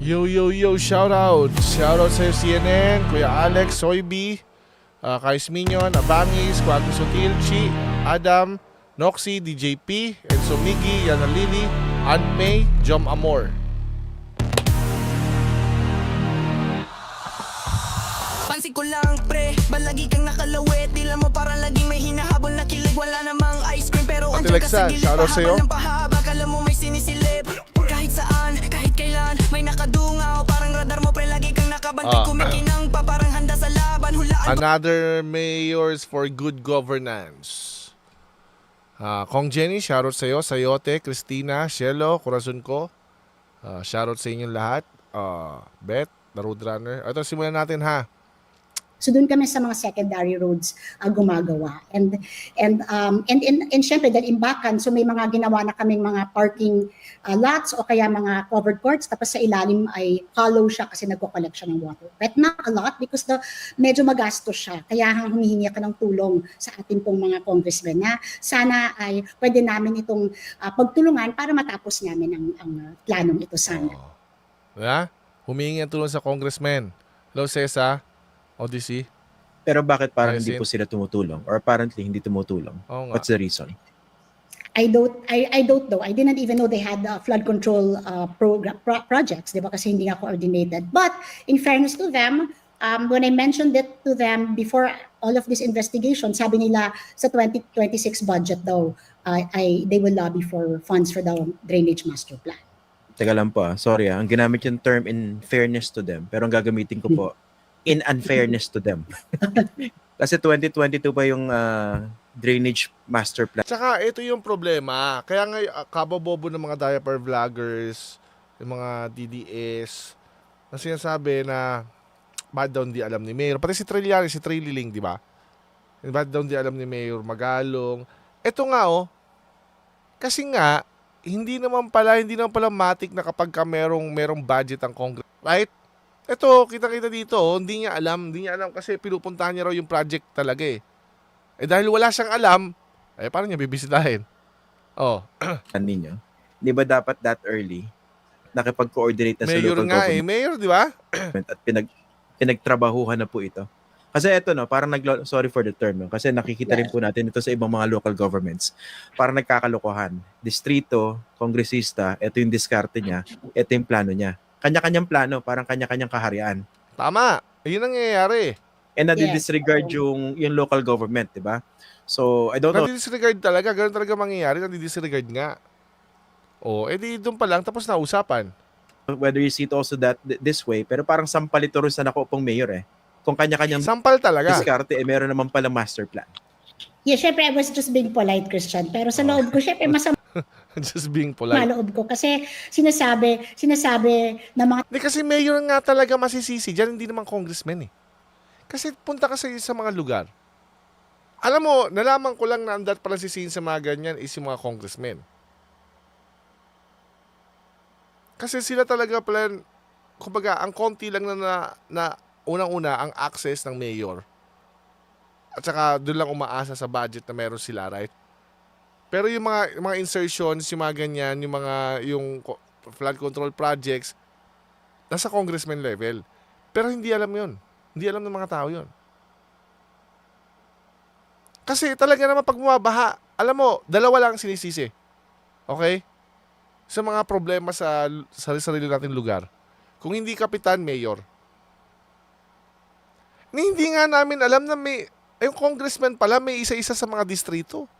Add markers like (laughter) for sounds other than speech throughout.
Yo, yo, yo, shout out. Shout out sa'yo CNN, Kuya Alex, Soybi, uh, Kais Minion, Abangis, Quago Sutil, Chi, Adam, Noxy, DJP, Enzo Migi, Yana Lili, Aunt May, Jom Amor. Pansin ko lang pre, balagi kang nakalawit Dila mo parang laging may hinahabol na kilig Wala namang ice cream pero andyan ka sa gilid shoutout sa'yo. Nakabantay Ah. Kumikinang pa, parang handa sa laban Hulaan Another mayors for good governance. Ah, Kong Jenny, shoutout sa'yo. Sayote, Christina, Shelo, Corazon ko. Ah, shoutout sa inyong lahat. Ah, Beth, The Roadrunner. Ito, simulan natin ha. So doon kami sa mga secondary roads uh, gumagawa. And and um and and, and syempre dahil imbakan so may mga ginawa na kaming mga parking uh, lots o kaya mga covered courts tapos sa ilalim ay hollow siya kasi nagko-collect siya ng water. But not a lot because the medyo magastos siya. Kaya humihingi ka ng tulong sa ating pong mga congressmen na sana ay pwede namin itong uh, pagtulungan para matapos namin ang, ang planong ito sana. Oh. Diba? Humingi ang tulong sa congressman. Hello, Cesa. Odyssey. Pero bakit parang hindi po sila tumutulong? Or apparently hindi tumutulong? Oo nga. What's the reason? I don't I, I don't know. I didn't even know they had uh, flood control uh, program pro- projects, 'di ba? Kasi hindi nga coordinated. But in fairness to them, um, when I mentioned it to them before all of this investigation, sabi nila sa 2026 budget daw uh, I they will lobby for funds for the drainage master plan. Teka lang po, ah. sorry ah. Ang ginamit yung term in fairness to them. Pero ang gagamitin ko po, (laughs) in unfairness to them. (laughs) Kasi 2022 pa yung ah, drainage master plan. Tsaka, ito yung problema. Kaya nga, uh, kabobobo ng mga diaper vloggers, yung mga DDS, na sinasabi na, bad daw hindi alam ni Mayor. Pati si Trilliani, si Trilliling, di ba? Bad daw hindi alam ni Mayor Magalong. Ito nga, oh, kasi nga, hindi naman pala, hindi naman pala matik na kapag ka merong, merong budget ang Congress. Right? Ito, kita-kita dito, oh, hindi niya alam. Hindi niya alam kasi pinupuntahan niya raw yung project talaga eh. Eh dahil wala siyang alam, eh paano niya bibisitahin? Oh, (clears throat) ninyo. Di ba dapat that early nakipag-coordinate na sa mayor local nga eh. Mayor, di ba? (clears throat) at pinag pinagtrabahuhan na po ito. Kasi eto no, parang nag sorry for the term no, kasi nakikita rin po natin ito sa ibang mga local governments. Parang nagkakalokohan. Distrito, kongresista, ito yung diskarte niya, ito yung plano niya. Kanya-kanyang plano, parang kanya-kanyang kaharian. Tama. Yun ang nangyayari. And Yes, nadi-disregard oo. yung yung local government, 'di ba? So, I don't know. Nadi-disregard talaga. Ganun talaga mangyayari. Nadi-disregard nga. Oh, edi doon pa lang. Tapos na usapan. whether you see it also that th- this way, pero parang sampalito rin sa nakuupong mayor eh. Kung kanya-kanyang Sampal talaga. diskarte, eh, meron naman pala master plan. Yeah, syempre I was just being polite Christian, pero sa loob ko syempre (laughs) masama (laughs) Just being polite. loob ko kasi sinasabi sinasabi ng mga Hindi kasi mayor nga talaga masisisi. Diyan hindi naman congressman eh. Kasi punta ka sa, sa mga lugar. Alam mo, nalaman ko lang na andat pala sisihin sa mga ganyan is yung mga congressmen. Kasi sila talaga pala, kumbaga, ang konti lang na, na, na unang-una ang access ng mayor. At saka doon lang umaasa sa budget na meron sila, right? Pero yung mga, mga insertions, yung mga ganyan, yung mga yung flood control projects, nasa congressman level. Pero hindi alam yon Hindi alam ng mga tao yon Kasi talaga naman pag bumabaha, alam mo, dalawa lang ang sinisisi. Okay? Sa mga problema sa, sa sarili nating lugar. Kung hindi kapitan, mayor. Ni hindi nga namin alam na may, yung congressman pala may isa-isa sa mga distrito.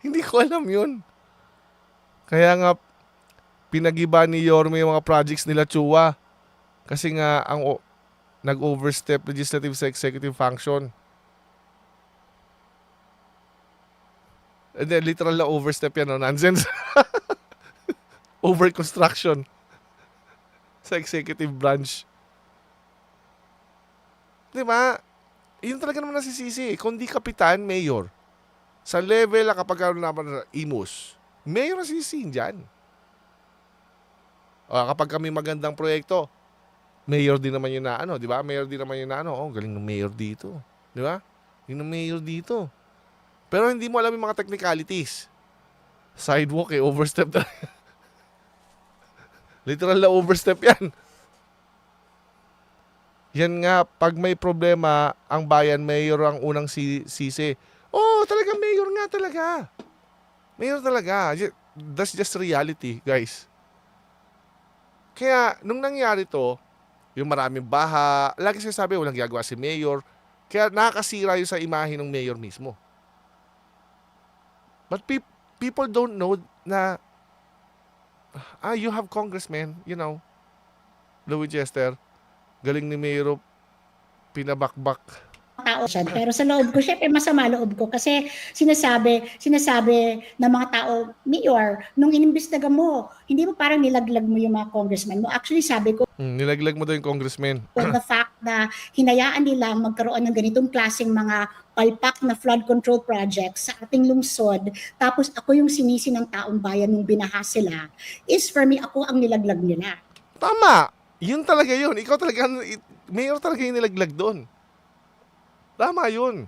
Hindi ko alam yun. Kaya nga, pinagiba ni Yorme yung mga projects nila Chua. Kasi nga, ang nag-overstep legislative sa executive function. And then, literal na overstep yan, no? Nonsense. (laughs) Over construction sa executive branch. Di ba? Yun talaga naman nasisisi. Kung di kapitan, mayor. Sa level na kapag ano naman imus, mayor nasisisihin dyan. O, kapag kami magandang proyekto, mayor din naman yun na ano, di ba? Mayor din naman yun na ano, oh, galing ng mayor dito. Di ba? Yun ang mayor dito. Pero hindi mo alam yung mga technicalities. Sidewalk eh, overstep talaga. (laughs) Literal na overstep yan. Yan nga, pag may problema, ang bayan, mayor ang unang si sisi. Oh, talaga mayor nga talaga. Mayor talaga. That's just reality, guys. Kaya, nung nangyari to, yung maraming baha, lagi sinasabi, walang gagawa si mayor. Kaya nakakasira yun sa imahe ng mayor mismo. But pe- people don't know na ah, you have congressman, you know, Louis Jester, galing ni Mayor, pinabakbak. Tao siya. Pero sa loob ko, syempre masama loob ko kasi sinasabi, sinasabi ng mga tao, Mayor, nung inimbestiga mo, hindi mo parang nilaglag mo yung mga congressman mo. Actually, sabi ko, Hmm, nilaglag mo daw yung congressman. (clears throat) the fact na hinayaan nila magkaroon ng ganitong klaseng mga palpak na flood control projects sa ating lungsod, tapos ako yung sinisi ng taong bayan nung binaha sila, is for me, ako ang nilaglag nila. Tama! Yun talaga yun. Ikaw talaga, mayor talaga yung nilaglag doon. Tama yun.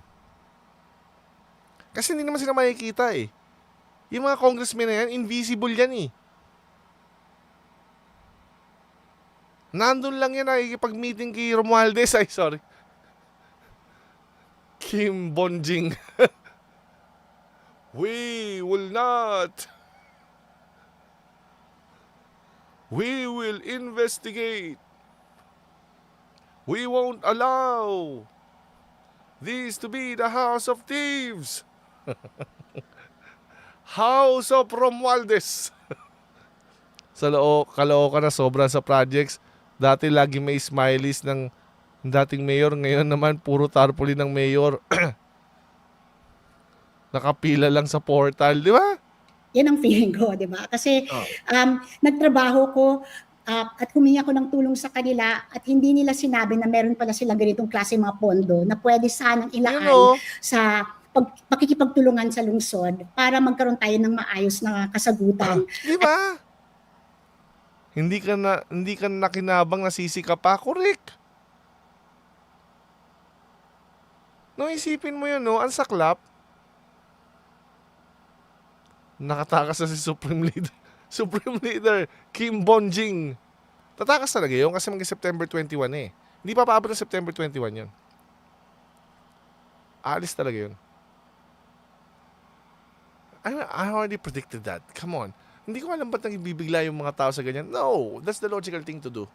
Kasi hindi naman sila makikita eh. Yung mga congressmen na yan, invisible yan eh. Nandun lang yan nakikipag-meeting kay Romualdez. Ay, sorry. Kim Bonjing. (laughs) We will not. We will investigate. We won't allow this to be the house of thieves. (laughs) house of Romualdez. (laughs) sa loo, kaloo ka na sobra sa projects. Dati lagi may smileys ng dating mayor. Ngayon naman puro tarpaulin ng mayor. (clears throat) Nakapila lang sa portal, di ba? Yan ang feeling ko, di ba? Kasi Oh. um, nagtrabaho ko uh, at humingi ako ng tulong sa kanila at hindi nila sinabi na meron pala silang ganitong klase mga pondo na pwede sanang ilaan o. sa pag, pakikipagtulungan sa lungsod para magkaroon tayo ng maayos na kasagutan. Di ba? Hindi ka na hindi ka nakinabang nasisi ka pa, correct. No, isipin mo yun, no? Ang saklap. Nakatakas na si Supreme Leader. Supreme Leader Kim Bonjing. Tatakas talaga yun kasi mag September 21 eh. Hindi pa paabot ng September 21 yun. Alis talaga yun. I, I already predicted that. Come on. Hindi ko alam ba't naging bibigla yung mga tao sa ganyan. No, that's the logical thing to do.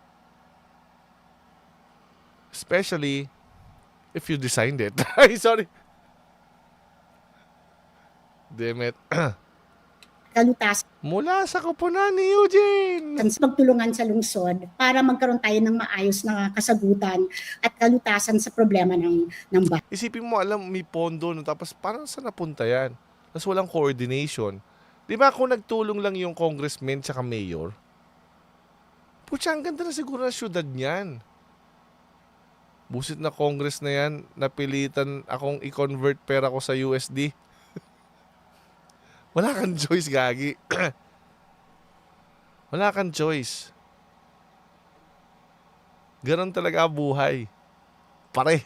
Especially if you designed it. (laughs) Sorry. Damn it. (clears throat) Kalutasan Mula sa koponan ni Eugene. sa pagtulungan sa lungsod para magkaroon tayo ng maayos na kasagutan at kalutasan sa problema ng ng bayan. Isipin mo, alam, may pondo, no? tapos parang saan napunta yan? Tapos walang coordination. Di ba kung nagtulong lang yung congressman tsaka mayor? Putya, ang ganda na siguro ng syudad niyan. Busit na congress na yan, napilitan akong i-convert pera ko sa USD. Wala kang (laughs) choice, Gagi. (clears throat) Wala kang choice. Ganon talaga buhay. Pare. (laughs)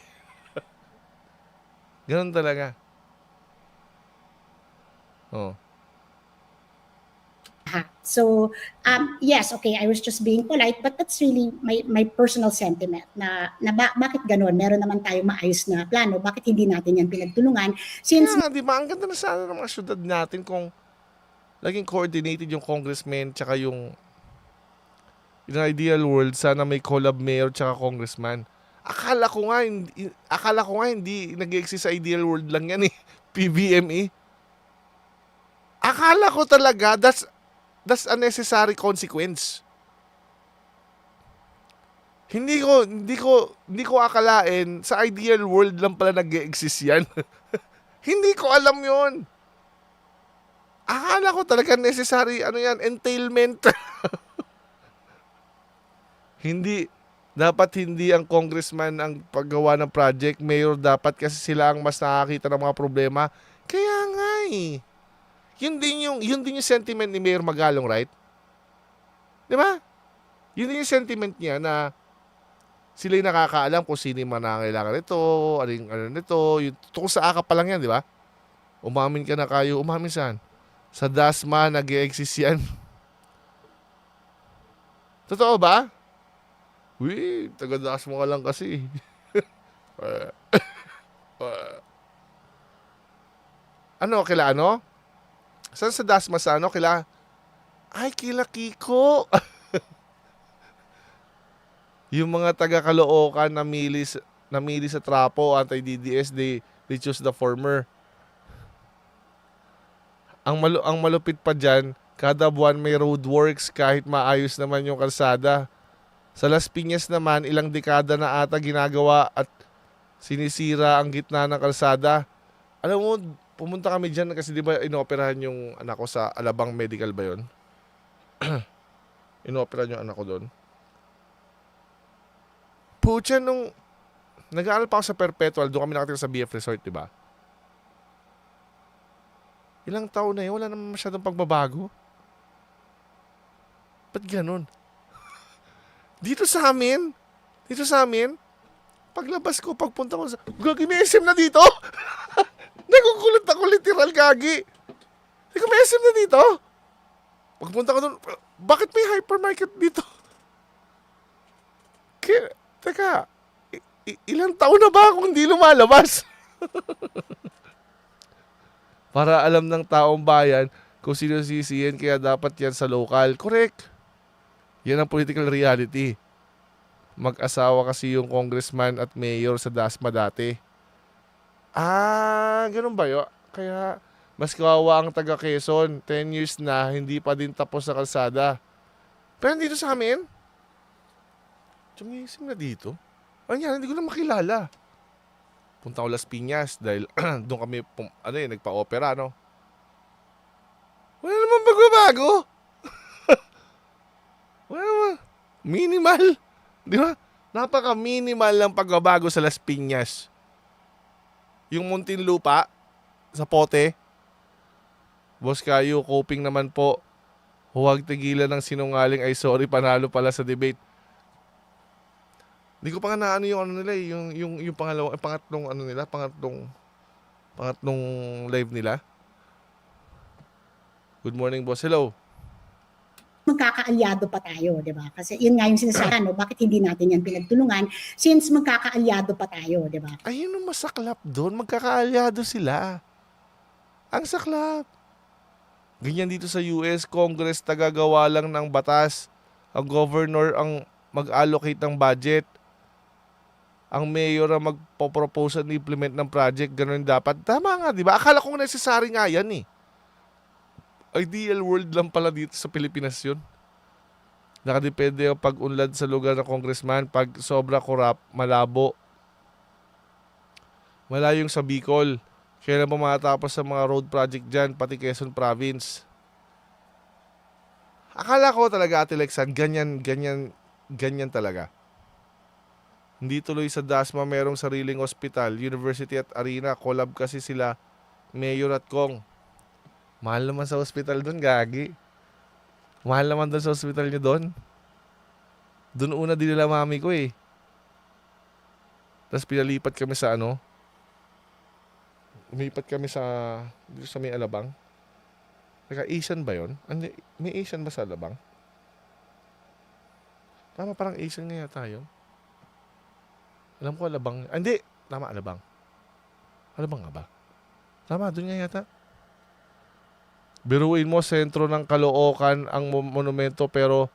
Ganon talaga. Oh. Ha. So, um, yes, okay, I was just being polite, but that's really my my personal sentiment na, na ba, bakit ganon? Meron naman tayong maayos na plano, bakit hindi natin yan pinagtulungan? Since Kaya, di ba, ang ganda na sana ng mga syudad natin kung laging coordinated yung congressman tsaka yung in an ideal world, sana may collab mayor tsaka congressman. Akala ko nga, hindi, akala ko nga hindi nag-exist sa ideal world lang yan eh. (laughs) PBME. Akala ko talaga, that's, that's a necessary consequence. Hindi ko, hindi ko, hindi ko akalain sa ideal world lang pala nag-exist yan. (laughs) Hindi ko alam yon. Akala ko talaga necessary, ano yan, entailment. (laughs) hindi, dapat hindi ang congressman ang paggawa ng project, mayor dapat kasi sila ang mas nakakita ng mga problema. Kaya nga eh. Yun din yung, yun din yung sentiment ni Mayor Magalong, right? Di ba? Yun din yung sentiment niya na sila yung nakakaalam kung sino yung manangailangan nito, aling ano nito, yung tungkol sa akap pa lang yan, di ba? Umamin ka na kayo, umamin saan? Sa DASMA, nag exist yan. (laughs) Totoo ba? Uy, taga-daas mo ka lang kasi. (laughs) Ano, kila ano? Saan sa Dasma sa ano? Kila? Ay, kila Kiko. (laughs) yung mga taga-Caloocan namili, sa- namili sa trapo, anti-DDS, they, they choose the former. Ang, malu ang malupit pa dyan, kada buwan may roadworks kahit maayos naman yung kalsada. Sa Las Piñas naman, ilang dekada na ata ginagawa at sinisira ang gitna ng kalsada. Alam mo, pumunta kami dyan kasi di ba inoperahan yung anak ko sa Alabang Medical ba yun? (clears throat) inoperahan yung anak ko doon. Pucha, nung nag-aaral pa ako sa Perpetual, doon kami nakatira sa BF Resort, di ba? Ilang taon na yun, wala naman masyadong pagbabago. Ba't ganun? (laughs) Dito sa amin, dito sa amin, paglabas ko, pagpunta ko sa, gagi, SM na dito? (laughs) Nagugulat ako literal, gagi. Hindi may SM na dito? Pagpunta ko doon, bakit may hypermarket dito? Kaya, teka, ilang taon na ba akong hindi lumalabas? (laughs) Para alam ng taong bayan kung sino sisihin, kaya dapat yan sa local. Correct. Yan ang political reality. Mag-asawa kasi yung congressman at mayor sa Dasma dati. Ah, ganun ba yun? Kaya mas kawawa ang taga Quezon. 10 years na, hindi pa din tapos sa kalsada. Pero dito sa amin, Tumising na dito. Ano yan? Hindi ko na makilala. Punta ko Las Piñas dahil (clears throat) doon kami, pum- ano yun, nagpa-opera, no? Wala naman bagbabago. (laughs) Wala naman. Minimal. Di ba? Napaka-minimal lang pagbabago sa Las Piñas. Yung Muntinlupa, sa pote. Boss kayo, coping naman po. Huwag tigilan ng sinungaling ay sorry, panalo pala sa debate. Hindi ko pa nga naano yung ano nila eh, yung yung yung pangalawa, eh, pangatlong ano nila, pangatlong pangatlong live nila. Good morning, boss. Hello. Magkakaalyado pa tayo, di ba? Kasi yun nga yung sinasabi, no, bakit hindi natin yan pinagtulungan since magkakaalyado pa tayo, di ba? Ayun ang masaklap doon. Magkakaalyado sila. Ang saklap. Ganyan dito sa US, Congress tagagawa lang ng batas. Ang governor ang mag-allocate ng budget. Ang mayor ang magpo-propose and implement ng project. Ganun dapat. Tama nga, di ba? Akala kong necessary nga yan eh. Ideal world lang pala dito sa Pilipinas yun. Nakadepende ang pag-unlad sa lugar ng congressman. Pag sobra korap, malabo, malayong sa Bicol. Kailan pa matapos sa mga road project dyan, pati Quezon Province. Akala ko talaga, Ate Lexan, ganyan, ganyan, ganyan talaga. Hindi tuloy sa Dasma merong sariling ospital, university at arena. Collab kasi sila, Mayor at Kong. Mahal naman sa ospital doon, gagi. Mahal naman doon sa ospital nyo doon. Doon una dinala mami ko eh. Tapos pinalipat kami sa ano, umipat kami sa dito sa may Alabang. Teka, Asian ba yon? Hindi, may Asian ba sa Alabang? Tama, parang Asian nga yata yun. Alam ko Alabang. Hindi, tama Alabang. Alabang nga ba? Tama, doon nga yata. Biruin mo, sentro ng Caloocan ang mo- monumento pero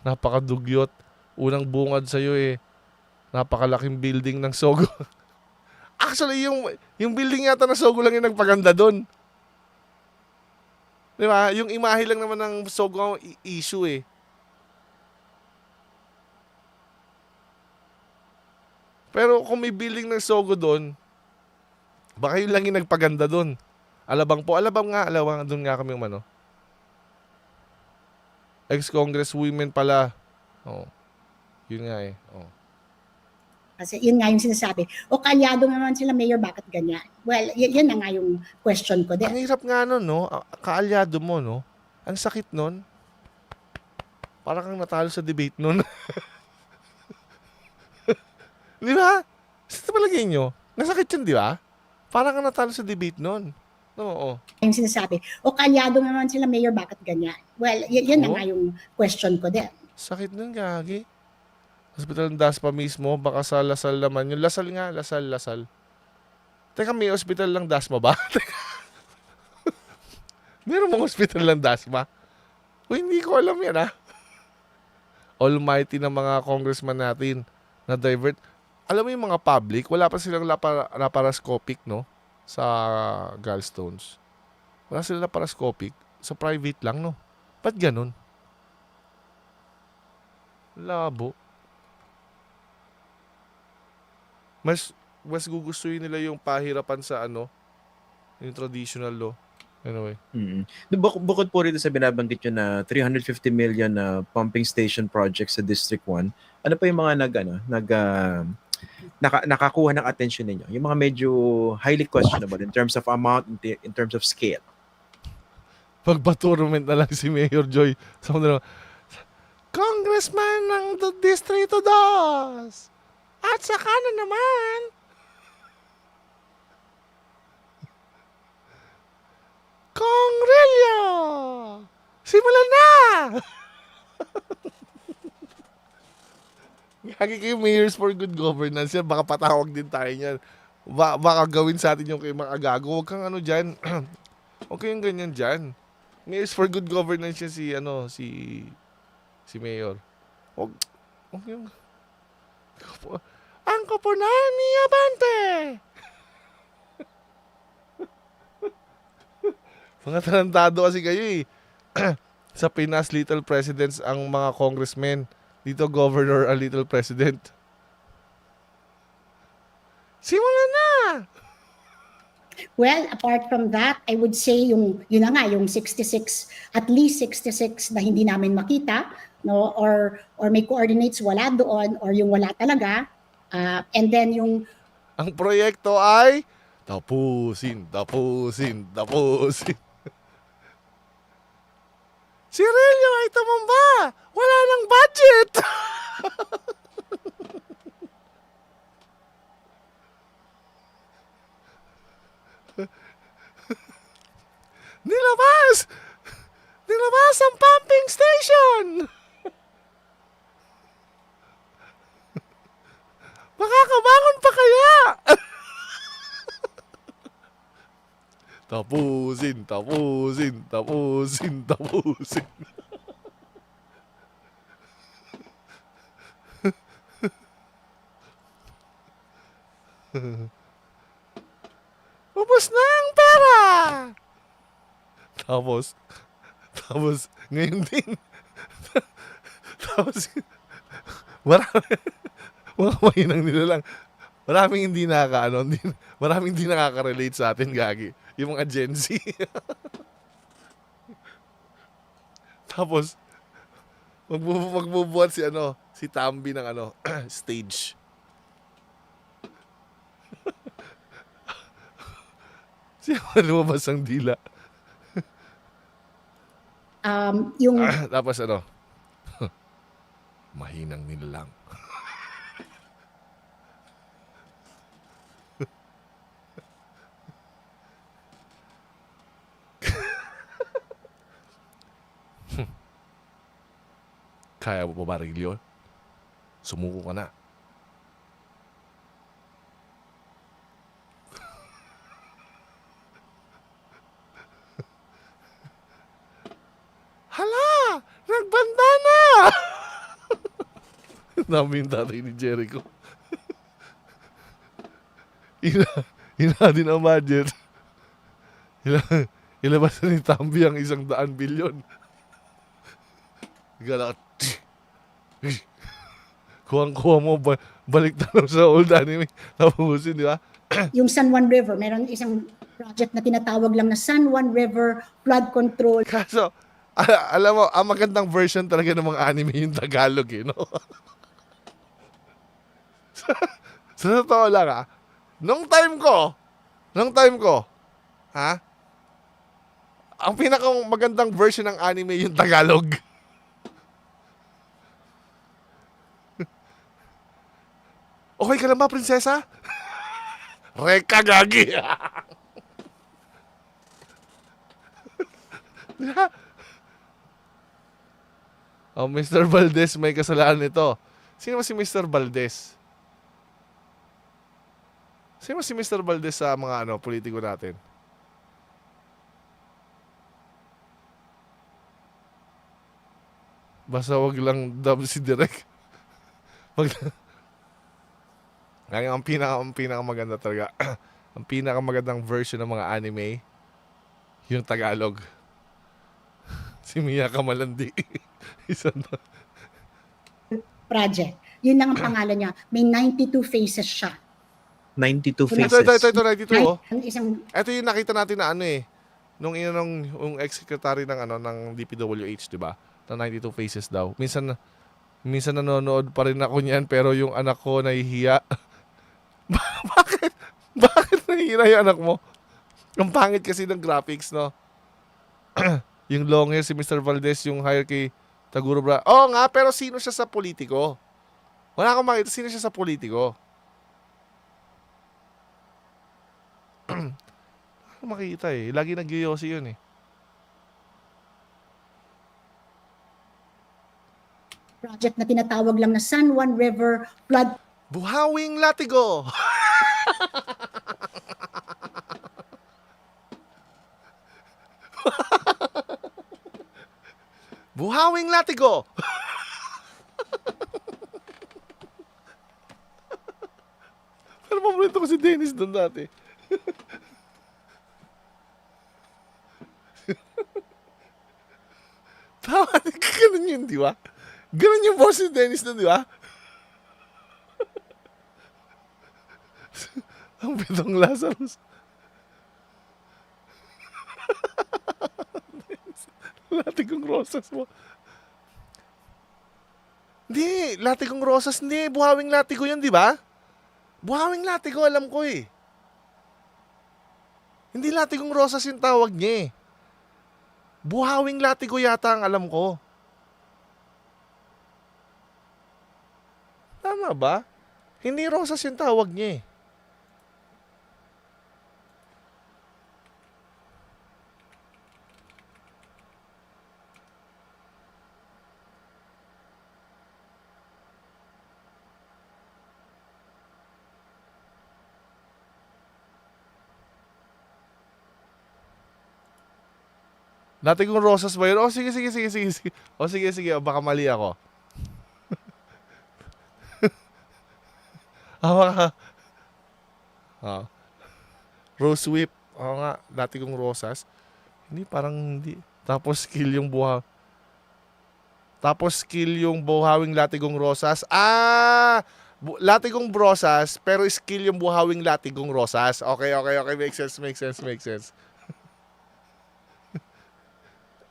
napakadugyot. Unang bungad sa'yo eh. Napakalaking building ng Sogo. (laughs) Actually, yung, yung building yata ng Sogo lang yung nagpaganda doon. Di ba? Yung imahe lang naman ng Sogo ang issue eh. Pero kung may building ng Sogo doon, baka yun lang yung nagpaganda doon. Alabang po. Alabang nga. Alabang doon nga kami umano. Ex-Congress women pala. Oh. Yun nga eh. Oh. Kasi yun nga yung sinasabi, o kaalyado naman sila mayor, bakit ganyan? Well, y- yun na nga yung question ko. Ang din. hirap nga nun, no? Kaalyado mo, no? Ang sakit nun. Parang kang natalo sa debate nun. (laughs) di ba? Sa palagay nyo, nasakit yun, di ba? Parang kang natalo sa debate nun. Oo. yung sinasabi, o kaalyado naman sila mayor, bakit ganyan? Well, y- yun na nga yung question ko din. Sakit nun, gagi. Hospital ng Daspa mismo, baka sa Lasal naman. Yung Lasal nga, Lasal, Lasal. Teka, may hospital lang Dasma ba? (laughs) Teka. Meron mong hospital lang Dasma? O hindi ko alam yan ah. Almighty ng mga congressman natin na divert. Alam mo yung mga public, wala pa silang lapar- laparoscopic, no? Sa gallstones. Wala silang laparoscopic. Sa private lang, no? Ba't ganun? Labo. Mas mas gugustuhin nila yung pahirapan sa ano, yung traditional law. Anyway. Mm. Buk- bukod po rito sa binabanggit nyo na 350 million na pumping station project sa District 1, ano pa yung mga nag, ano, nag, ah, naka, nakakuha ng attention ninyo? Yung mga medyo highly questionable in terms of amount, in, te- in terms of scale. Pagpa-tournament na lang si Mayor Joy sa mga Congressman ng Distrito 2! At saka na naman, Congrillo! Simulan na! Gagi kayo Mayors for Good Governance yan, baka patawag din tayo niyan. Ba- baka gawin sa atin yung kay mga gago. Huwag kang ano dyan. (clears throat) Huwag kayong ganyan dyan. Mayors for Good Governance yan si, ano, si, si Mayor. Huwag, huwag yung, ang kapunan ni Abante! (laughs) mga tarantado kasi kayo eh. (clears throat) Sa Pinas, little presidents ang mga congressmen. Dito, governor, a little president. Simulan na! Well, apart from that, I would say yung yun na nga yung 66 at least 66 na hindi namin makita no or or may coordinates wala doon or yung wala talaga Ah, and then yung Ang proyekto ay tapusin, tapusin, tapusin. Si Relio ay tumumba! Wala nang budget! (laughs) Nilabas! Nilabas ang pumping station! (laughs) Makakabangon pa kaya? (laughs) tapusin, tapusin, tapusin, tapusin. Ubus na ang pera! Tapos, tapos, ngayon din, tapos, marami, mga mahinang nila lang. Maraming hindi nakaka, ano, hindi, maraming hindi nakaka-relate sa atin, Gagi. Yung mga Gen Z. (laughs) Tapos, magbu- magbubuhat si, ano, si Tambi ng, ano, (clears throat) stage. (laughs) Siya lumabas ang dila. um, yung (clears throat) Tapos, ano, (laughs) mahinang nila Kaya mo pa ba, Rilio? Sumuko ka na. Hala! Nagbanda na! (laughs) Dami yung tatay ni Jericho. (laughs) ina, ina din ang budget. Ila, ilabas na ni Tambi ang isang daan bilyon. Gala (laughs) Kuhang-kuha mo, ba, balik tanong sa old anime. (laughs) Tapusin, di ba? (clears throat) yung San Juan River, meron isang project na tinatawag lang na San Juan River Flood Control Kaso, a- alam mo, ang magandang version talaga ng mga anime yung Tagalog eh, no? sa, (laughs) sa totoo lang ah, nung time ko, nung time ko, ha? Ang pinakang magandang version ng anime yung Tagalog. Okay ka lang ba, prinsesa? Reka, gagi. (laughs) Oh, Mr. Valdez may kasalanan nito. Sino ba si Mr. Valdez? Sino ba si Mr. Valdez sa mga ano, politiko natin? Basta wag lang dub si Direk. (laughs) wag Kaya ang pinaka ang pinaka maganda talaga. (clears throat) ang pinaka magandang version ng mga anime yung Tagalog. (laughs) si Mia Kamalandi. (laughs) Isa na. project. Yun lang ang pangalan niya. May 92 phases siya. 92 Ito, faces. ito, ito, ito, ito, oh. Ang isang Ito yung nakita natin na ano eh. Nung nung yung ex-secretary ng ano ng DPWH, 'di ba? Na 92 faces daw. Minsan minsan nanonood pa rin ako niyan pero yung anak ko nahihiya. (laughs) Ba- (laughs) Bakit? Bakit nahihiya yung anak mo? Ang pangit kasi ng graphics, no? (clears throat) yung long hair si Mr. Valdez, yung hierarchy Taguro bra. Oo nga, pero sino siya sa politiko? Wala akong makita sino siya sa politiko. (clears throat) Makita eh. Lagi nag-yosi yun eh. project na tinatawag lang na San Juan River Flood Buhawing latigo! (laughs) (laughs) Buhawing latigo! (laughs) Pero paborito ko si Dennis doon dati. (laughs) Tama, ganun yun, di ba? Ganun yung boss ni Dennis doon, di ba? Ang pitong Lazarus. (laughs) Latigong rosas mo. Hindi, latigong rosas hindi. Buhawing latigo yun, di ba? Buhawing latigo, alam ko eh. Hindi latigong rosas yung tawag niya eh. Buhawing latigo yata ang alam ko. Tama ba? Hindi rosas yung tawag niya eh. Dati kong rosas ba yun? Oh, sige, sige, sige, sige. sige. Oh, sige, sige. Oh, baka mali ako. Ah, baka... Ah. Rose whip. Oo nga, dati kong rosas. Hindi, parang hindi. Tapos skill yung buha. Tapos skill yung buhawing latigong rosas. Ah! Bu- latigong rosas, pero skill yung buhawing latigong rosas. Okay, okay, okay. Makes sense, makes sense, makes sense.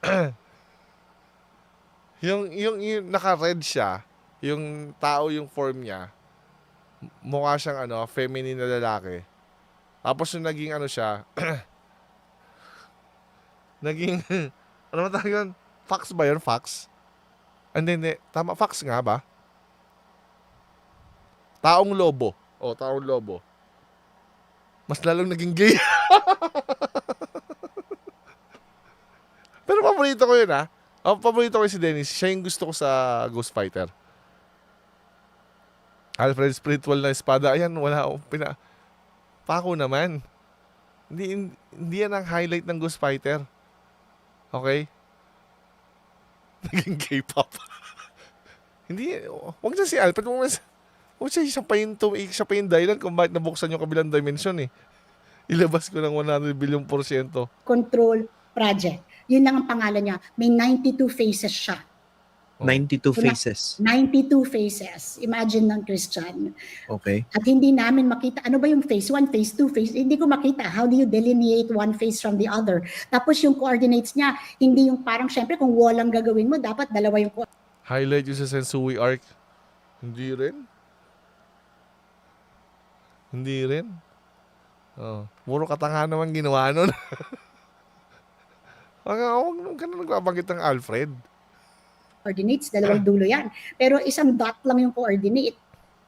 (clears throat) yung, yung, yung naka-red siya, yung tao yung form niya, mukha siyang ano, feminine na lalaki. Tapos yung naging ano siya, (clears throat) naging, (laughs) ano ba tawag yun? Fox ba yun? Fox? Hindi, hindi. Tama, fox nga ba? Taong lobo. O, taong lobo. Mas lalong naging gay. (laughs) Paborito ko yun ha. Ang paborito ko si Dennis. Siya yung gusto ko sa Ghost Fighter. Alfred Spiritual na espada. Ayan, wala akong pina... Pako naman. Hindi, hindi yan ang highlight ng Ghost Fighter. Okay? (laughs) Naging K-pop. (laughs) hindi, wag na si Alfred. Wag na si, wag siya, siya pa yung, tum- siya pa yung dahilan kung bakit nabuksan yung kabilang dimension eh. Ilabas ko ng 100 billion porsyento. Control Project. Yun lang ang pangalan niya. May 92 phases siya. 92 Wala. faces. 92 phases. Imagine ng Christian. Okay. At hindi namin makita, ano ba yung phase 1, phase 2, phase, hindi ko makita. How do you delineate one phase from the other? Tapos yung coordinates niya, hindi yung parang, syempre, kung wall ang gagawin mo, dapat dalawa yung co- Highlight yung sa Sensui arc. Hindi rin. Hindi rin. Oh, puro katanga naman ginawa nun. (laughs) Wag ka, wag ka na nagbabanggit ng Alfred. coordinates, dalawang (laughs) dulo yan. Pero isang dot lang yung coordinate.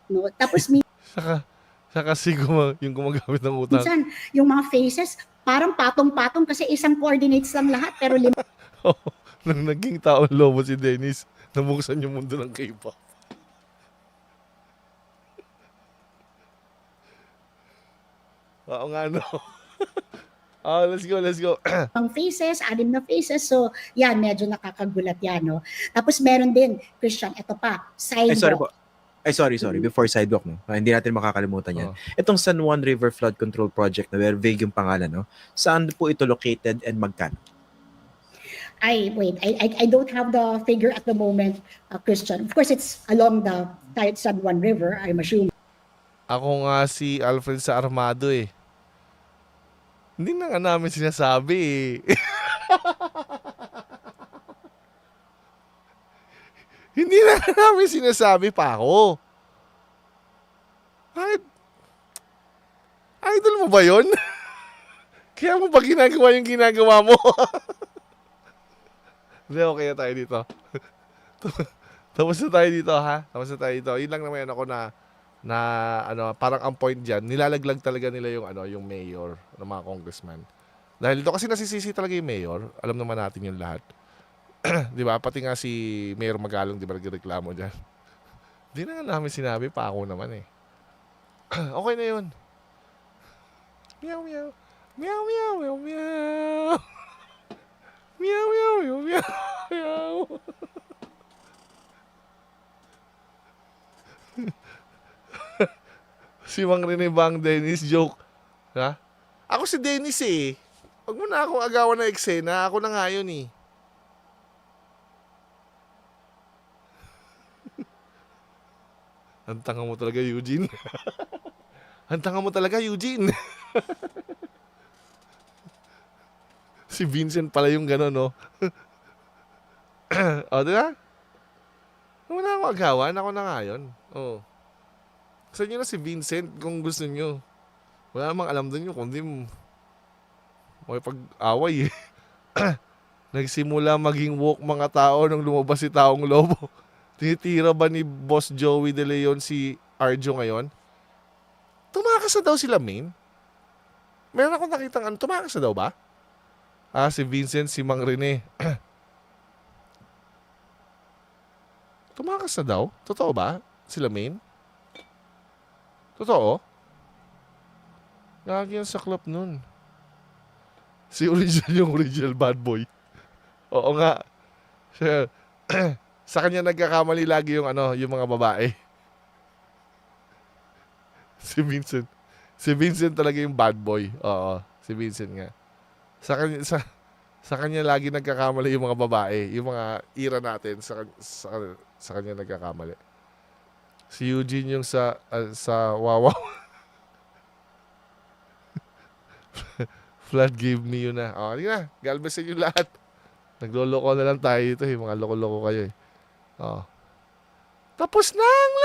No? Tapos Saka, saka si guma, yung gumagamit ng utang. minsan, yung mga phases, parang patong-patong kasi isang coordinates lang lahat, pero lima (laughs) Nung naging taong lobo si Dennis, Nabuksan yung mundo ng K-pop. (laughs) Oo nga, no? Oh, let's go, let's go. (clears throat) pang faces, anim na faces. So, yan, medyo nakakagulat yan, no? Tapos meron din, Christian, ito pa, Ay, sidewalk. sorry po. Ay, sorry, sorry. Mhm. Before sidewalk, no? Ah, hindi natin makakalimutan yan. Oh. Itong San Juan River Flood Control Project na very vague yung pangalan, no? Saan po ito located and magkano? I, wait, I, I, I don't have the figure at the moment, uh, Christian. Of course, it's along the San Juan River, I'm assuming. Ako nga si Alfred sa Armado eh. Hindi na nga namin sinasabi eh. (laughs) Hindi na nga namin sinasabi pa ako. Bakit? Idol mo ba yun? (laughs) Kaya mo ba ginagawa yung ginagawa mo? (laughs) Hindi, okay na tayo dito. Tapos na tayo dito, ha? Tapos na tayo dito. Yun lang naman ako na na ano parang ang point diyan nilalaglag talaga nila yung ano yung mayor ng mga congressman dahil dito kasi nasisisi talaga yung mayor alam naman natin yung lahat. (clears throat) 'di ba? Pati nga si Mayor Magalong 'di ba nagreklamo diyan (laughs) di na namin sinabi pa ako naman eh. (clears throat) Okay na yun. Meow meow. Meow meow meow meow. (laughs) Meow meow meow meow meow (laughs) Si Mang Rene Bang Dennis joke. Ha? Ako si Dennis eh. Huwag mo na akong agawan ng eksena. Ako na nga yun eh. (laughs) Ang mo talaga, Eugene. (laughs) Ang mo talaga, Eugene. (laughs) si Vincent pala yung gano'n, no? o, di ba? Na akong agawan. Ako na nga yun. Oo. Sa inyo na si Vincent kung gusto nyo. Wala namang alam din nyo kundi may pag-away eh. (coughs) Nagsimula maging woke mga tao nung lumabas si Taong Lobo. (laughs) Tinitira ba ni Boss Joey De Leon si Arjo ngayon? Tumakas na daw sila, main. Meron akong nakita ano, tumakas na daw ba? Ah, si Vincent, si Mang Rene. (coughs) tumakas na daw? Totoo ba? Sila main? Totoo? Lagi ang saklap nun. Si original yung original bad boy. Oo nga. Siya, (clears throat) sa kanya nagkakamali lagi yung ano, yung mga babae. (laughs) Si Vincent. Si Vincent talaga yung bad boy. Oo, si Vincent nga. Sa kanya sa sa kanya lagi nagkakamali yung mga babae, yung mga ira natin sa sa, sa kanya nagkakamali. Si Eugene yung sa ah, sa Wawaw. Flood gave me yun na. O, hindi na. Galveston yung lahat. Nagloloko na lang tayo ito. Eh. Mga loko-loko kayo eh. O. Tapos na ang